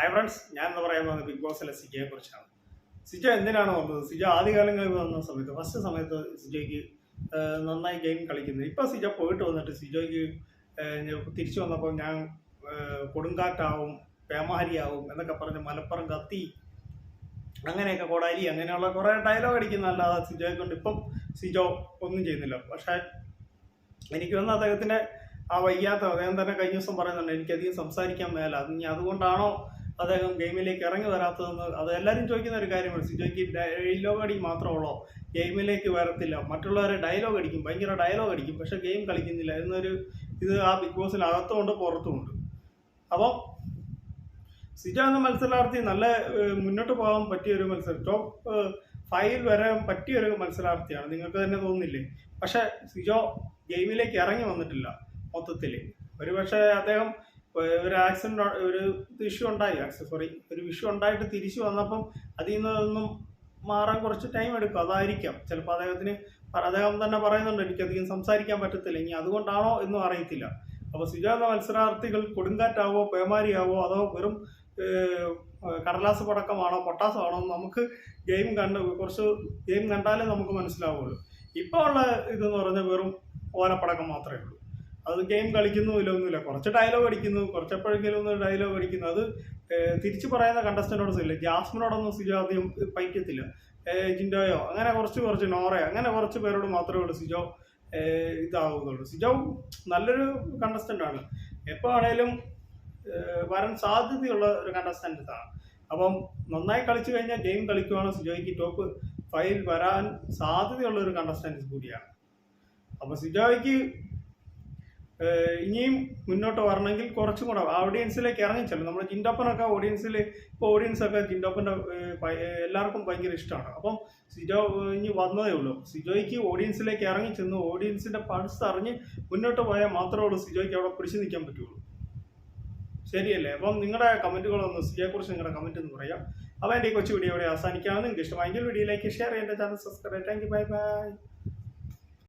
Hi friends ഞാൻ എന്ന് പറയുന്നത് ബിഗ് ബോസിലെ സിജയെ കുറിച്ചാണ്. സിജ എന്തിനാണ് വന്നത്? സിജ ആദ്യകാലങ്ങളിൽ വന്ന സമയത്ത് ഫസ്റ്റ് സമയത്ത് സിജയ്ക്ക് നന്നായി ഗെയിം കളിക്കുന്നത് ഇപ്പൊ സിജ പോയിട്ട് വന്നിട്ട് സിജോയ്ക്ക് തിരിച്ചു വന്നപ്പോൾ ഞാൻ കൊടുങ്കാറ്റാവും പേമാരിയാവും എന്നൊക്കെ പറഞ്ഞ് മലപ്പുറം കത്തി. അങ്ങനെയൊക്കെ കോടാലി അങ്ങനെയുള്ള കുറേ ഡയലോഗ് അടിക്കുന്നതല്ലാതെ സിജോയെ കൊണ്ട് ഇപ്പം സിജോ ഒന്നും ചെയ്യുന്നില്ല. പക്ഷേ എനിക്ക് തോന്നുന്നു അദ്ദേഹത്തിന്റെ ആ വയ്യാത്ത അദ്ദേഹം തന്നെ കഴിഞ്ഞ ദിവസം പറയുന്നുണ്ട് എനിക്കധികം സംസാരിക്കാൻ മേല. ഇനി അതുകൊണ്ടാണോ അദ്ദേഹം ഗെയിമിലേക്ക് ഇറങ്ങി വരാത്തതെന്ന് അത് എല്ലാവരും ചോദിക്കുന്ന ഒരു കാര്യമാണ് സിജോയ്ക്ക് ഡയലോഗ് അടി മാത്രമുള്ളോ? ഗെയിമിലേക്ക് വരത്തില്ല. മറ്റുള്ളവരെ ഡയലോഗ് അടിക്കും. ഭയങ്കര ഡയലോഗ് അടിക്കും. പക്ഷെ ഗെയിം കളിക്കുന്നില്ല. എന്നൊരു ഇത് ആ ബിഗ് ബോസിൽ അകത്തുമുണ്ട് പുറത്തുമുണ്ട്. അപ്പോൾ സിജോ എന്ന മത്സരാർത്ഥി നല്ല മുന്നോട്ട് പോകാൻ പറ്റിയ ഒരു മത്സരം ടോപ്പ് ഫൈവിൽ വരാൻ പറ്റിയ ഒരു മത്സരാർത്ഥിയാണ്. നിങ്ങൾക്ക് തന്നെ തോന്നുന്നില്ലേ? പക്ഷെ സിജോ ഗെയിമിലേക്ക് ഇറങ്ങി വന്നിട്ടില്ല മൊത്തത്തിൽ ഒരുപക്ഷെ അദ്ദേഹം ഒരു ആക്സിഡന്റ് ഒരു ഇഷ്യൂ ഉണ്ടായി. സോറി ഒരു ഇഷ്യൂ ഉണ്ടായിട്ട് തിരിച്ചു വന്നപ്പം അതിൽ നിന്നൊന്നും മാറാൻ കുറച്ച് ടൈം എടുക്കും. അതായിരിക്കാം. ചിലപ്പോൾ അദ്ദേഹത്തിന് അദ്ദേഹം തന്നെ പറയുന്നുണ്ട് എനിക്കധികം സംസാരിക്കാൻ പറ്റത്തില്ല. ഇനി അതുകൊണ്ടാണോ എന്നും അറിയത്തില്ല. അപ്പോൾ സുജാത മത്സരാർത്ഥികൾ കൊടുങ്കാറ്റാവോ പേമാരിയാവോ അതോ വെറും കടലാസ് പടക്കമാണോ പൊട്ടാസമാണോ നമുക്ക് ഗെയിം കണ്ട് കുറച്ച് ഗെയിം കണ്ടാലേ നമുക്ക് മനസ്സിലാവുള്ളൂ. ഇപ്പോൾ ഉള്ള ഇതെന്ന് പറഞ്ഞാൽ വെറും ഓലപ്പടക്കം മാത്രമേ ഉള്ളൂ. അത് ഗെയിം കളിക്കുന്നു ഇല്ല ഒന്നുമില്ല കുറച്ച് ഡയലോഗ് അടിക്കുന്നു. കുറച്ചപ്പോഴെങ്കിലും ഒന്ന് ഡയലോഗ് അടിക്കുന്നു. അത് തിരിച്ചു പറയുന്ന കണ്ടസ്റ്റന്റോട് ഇല്ല. ജാസ്മിനോടൊന്നും സിജോ ആദ്യം പൈക്കത്തില്ല ജിൻഡോയോ അങ്ങനെ കുറച്ച് കുറച്ച് നോറയോ അങ്ങനെ കുറച്ച് പേരോട് മാത്രമേ ഉള്ളൂ സിജോ ഇതാവുന്നുള്ളൂ സിജോ നല്ലൊരു കണ്ടസ്റ്റന്റ് ആണ്. എപ്പോൾ ആണേലും വരാൻ സാധ്യതയുള്ള ഒരു കണ്ടസ്റ്റന്റ് ഇതാണ്. അപ്പം നന്നായി കളിച്ചു കഴിഞ്ഞാൽ ഗെയിം കളിക്കുവാണ് സിജോയ്ക്ക് ടോപ്പ് ഫൈവ് വരാൻ സാധ്യതയുള്ള ഒരു കണ്ടസ്റ്റന്റ് കൂടിയാണ്. അപ്പോൾ സിജോയ്ക്ക് ഇനിയും മുന്നോട്ട് വരണമെങ്കിൽ കുറച്ചും കൂടെ ഓഡിയൻസിലേക്ക് ഇറങ്ങിച്ചല്ലോ നമ്മുടെ ജിൻഡോപ്പനൊക്കെ ഓഡിയൻസിൽ ഇപ്പോൾ ഓഡിയൻസ് ഒക്കെ ജിൻഡോപ്പന്റെ എല്ലാവർക്കും ഭയങ്കര ഇഷ്ടമാണ്. അപ്പം സിജോ ഇനി വന്നതേ ഉള്ളൂ. സിജോയ്ക്ക് ഓഡിയൻസിലേക്ക് ഇറങ്ങി ചെന്ന് ഓഡിയൻസിന്റെ പൾസ് അറിഞ്ഞ് മുന്നോട്ട് പോയാൽ മാത്രമേ ഉള്ളൂ സിജോയ്ക്ക് അവിടെ പിടിച്ചു നിൽക്കാൻ പറ്റുള്ളൂ. ശരിയല്ലേ? അപ്പം നിങ്ങളുടെ കമന്റുകളൊന്ന് സിജയെക്കുറിച്ച് നിങ്ങളുടെ കമന്റ് എന്ന് പറയാം. അപ്പോൾ എന്റെ ഈ കൊച്ചു വീഡിയോ ഇവിടെ അവസാനിക്കുകയാണ്. നിങ്ങൾക്ക് ഇഷ്ടമായെങ്കിൽ വീഡിയോ വീഡിയോയിലേക്ക് ഷെയർ ചെയ്യേണ്ട channel subscribe thank you bye bye